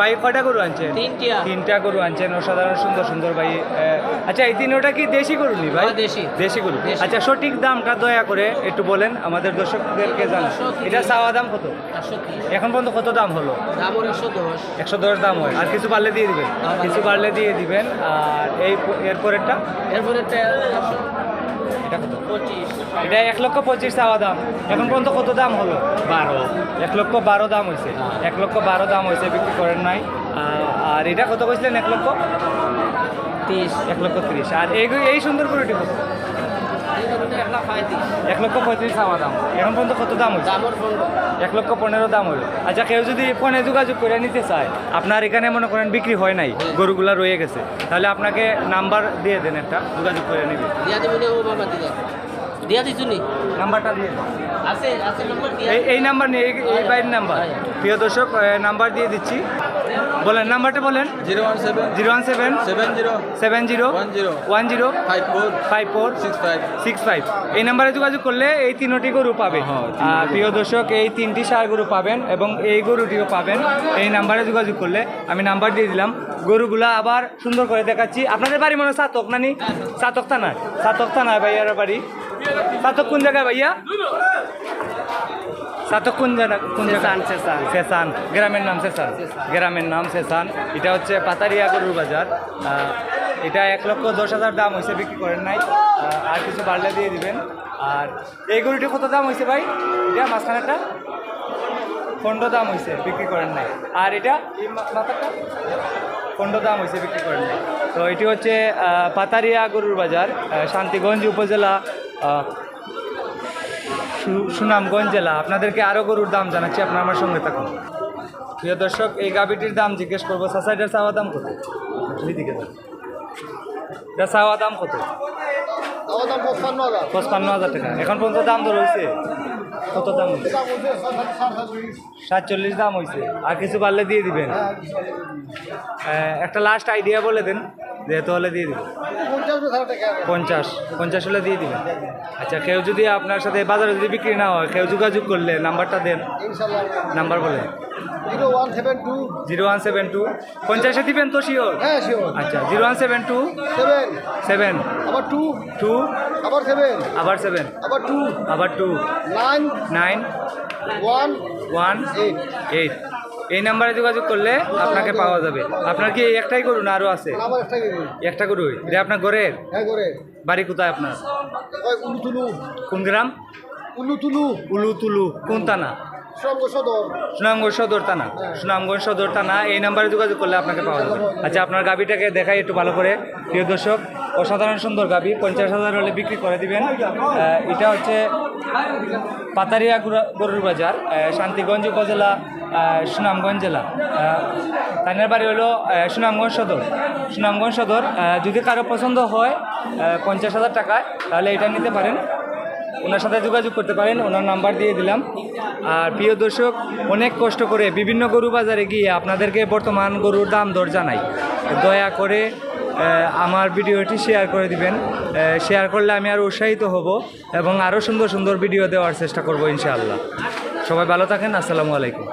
ভাই কয়টা গরু আনছেন? তিনটিয়া তিনটা গরু আনছেন অসাধারণ সুন্দর সুন্দর ভাই। আচ্ছা এই তিনটা কি দেশি গরু নি ভাই? হ্যাঁ, দেশি। দেশি গরু। আচ্ছা সঠিক দামটা দয়া করে একটু বলেন আমাদের দর্শকদেরকে জানান। এটা চাওয়া দাম কত? এখন পর্যন্ত কত দাম হলো? দাম হলো একশো দশ। একশো দশ দাম হয়। আর কিছু বাড়লে দিয়ে দিবেন? কিছু বাড়লে দিয়ে দিবেন। আর এই এরপরেরটা এরপরে একশো এটা কত? এটা এক লক্ষ পঁচিশ চাওয়া দাম। এখন পর্যন্ত কত দাম হলো? বারো। এক লক্ষ বারো দাম হয়েছে এক লক্ষ বারো দাম হয়েছে বিক্রি করেন নাই। আর এটা কত কইছিলেন? এক লক্ষ? তিরিশ। এক লক্ষ তিরিশ। আর এই এই সুন্দর করে কত? এক লক্ষ পঁয়ত্রিশ চাওয়া দাম। এখন পর্যন্ত কত দাম হয়েছে? এক লক্ষ পনেরো দাম হলো। আচ্ছা কেউ যদি ফোনে যোগাযোগ করে নিতে চায় আপনার এখানে মনে করেন বিক্রি হয় নাই গরুগুলা রয়ে গেছে তাহলে আপনাকে নাম্বার দিয়ে দেন একটা যোগাযোগ করে নিবে। দিয়া দিছু নি? নাম্বারটা দিয়ে আছে আছে নম্বর এই এই নাম্বার নিয়ে এই- এই বাইরের নাম্বার। প্রিয় দর্শক নাম্বার দিয়ে দিচ্ছি। বলেন নাম্বারটা বলেন। Zero one seven. Zero one seven. Seven zero. Seven zero. One zero. One zero. Five four. Five four. Six five. Six five. এই নাম্বারে যোগাযোগ করলে এই তিনটি গরু পাবেন। হ্যাঁ, প্রিয় দর্শক এই তিনটি সার গরু পাবেন এবং এই গরুটিও পাবেন। এই নাম্বারে যোগাযোগ করলে আমি নাম্বার দিয়ে দিলাম। গরুগুলা আবার সুন্দর করে দেখাচ্ছি। আপনাদের বাড়ি মনে হয় সাতক নানি? সাতক থানা সাতক থানা ভাইয়ার বাড়ি? সাতক কোন জায়গায় ভাইয়া? সাতক কোন কোন সেসান সেসান। গ্রামের নাম সেসান। গ্রামের নাম সেসান। এটা হচ্ছে পাতারিয়া গরুর বাজার। এটা এক লক্ষ দশ হাজার দাম হয়েছে বিক্রি করেন নাই। আর কিছু বাড়লে দিয়ে দিবেন। আর এই গরুটি কত দাম হয়েছে ভাই? এটা মাঝখানেরটা? পনেরো দাম হয়েছে বিক্রি করেন নাই। আর এটা এই মাথাটা? পনেরো দাম হয়েছে বিক্রি করেন নাই। তো এটি হচ্ছে পাতারিয়া গরুর বাজার শান্তিগঞ্জ উপজেলা সুনামগঞ্জ জেলা। আপনাদেরকে আরও গরুর দাম জানাচ্ছি আপনার আমার সঙ্গে থাকুন। প্রিয় দর্শক এই গাবিটির দাম জিজ্ঞেস করব সোসাইটির চাওয়া দাম কত? যান। এটা চাওয়া দাম কত? পঁচপান্ন হাজার টাকা। এখন পর্যন্ত দাম তো রয়েছে কত দাম সাতচল্লিশ দাম হয়েছে আর কিছু পারলে দিয়ে দিবেন? আহ, একটা লাস্ট আইডিয়া বলে দেন। যেহেতু হলে দিয়ে দিবেন পঞ্চাশ পঞ্চাশ হলে দিয়ে দিবেন আচ্ছা কেউ যদি আপনার সাথে বাজারে যদি বিক্রি না হয় কেউ যোগাযোগ করলে নাম্বারটা দেন। নাম্বার বলে জিরো ওয়ান সেভেন টু পঞ্চাশে দিবেন তো শিওর হ্যাঁ শিওর আচ্ছা zero one seven two seven. Seven. আবার টু। টু। আবার সেভেন। আবার সেভেন। আবার টু। আবার two. Nine. Nine. One. One. Eight. Eight. এই নাম্বারে যোগাযোগ করলে আপনাকে পাওয়া যাবে। আপনার কি একটাই করুন না আরও আছে? একটা গরু? এটা আপনার ঘরের? হ্যাঁ বাড়ি কোথায় আপনার? কোন গ্রাম? উলু তুলু উলু তুলু কোন থানা? সুনামগঞ্জ সদর। থানা। সুনামগঞ্জ সদর থানা এই নাম্বারে যোগাযোগ করলে আপনাকে পাওয়া যাবে। আচ্ছা আপনার গাবিটাকে দেখাই একটু ভালো করে। প্রিয় দর্শক অসাধারণ সুন্দর গাবি পঞ্চাশ হাজার হলে বিক্রি করে দিবেন। এটা হচ্ছে পাতারিয়া গরুর বাজার শান্তিগঞ্জ উপজেলা সুনামগঞ্জ জেলা। আহ, তাইনের বাড়ি হলো সুনামগঞ্জ সদর। সুনামগঞ্জ সদর যদি কারও পছন্দ হয় পঞ্চাশ হাজার টাকায় তাহলে এটা নিতে পারেন। ওনার সাথে যোগাযোগ করতে পারেন, ওনার নাম্বার দিয়ে দিলাম। আর প্রিয় দর্শক, অনেক কষ্ট করে বিভিন্ন গরু বাজারে গিয়ে আপনাদেরকে বর্তমান গরুর দাম দর জানাই। দয়া করে আমার ভিডিওটি শেয়ার করে দিবেন। শেয়ার করলে আমি আরও উৎসাহিত হব এবং আরও সুন্দর সুন্দর ভিডিও দেওয়ার চেষ্টা করব ইনশাআল্লাহ। সবাই ভালো থাকেন, আসসালামু আলাইকুম।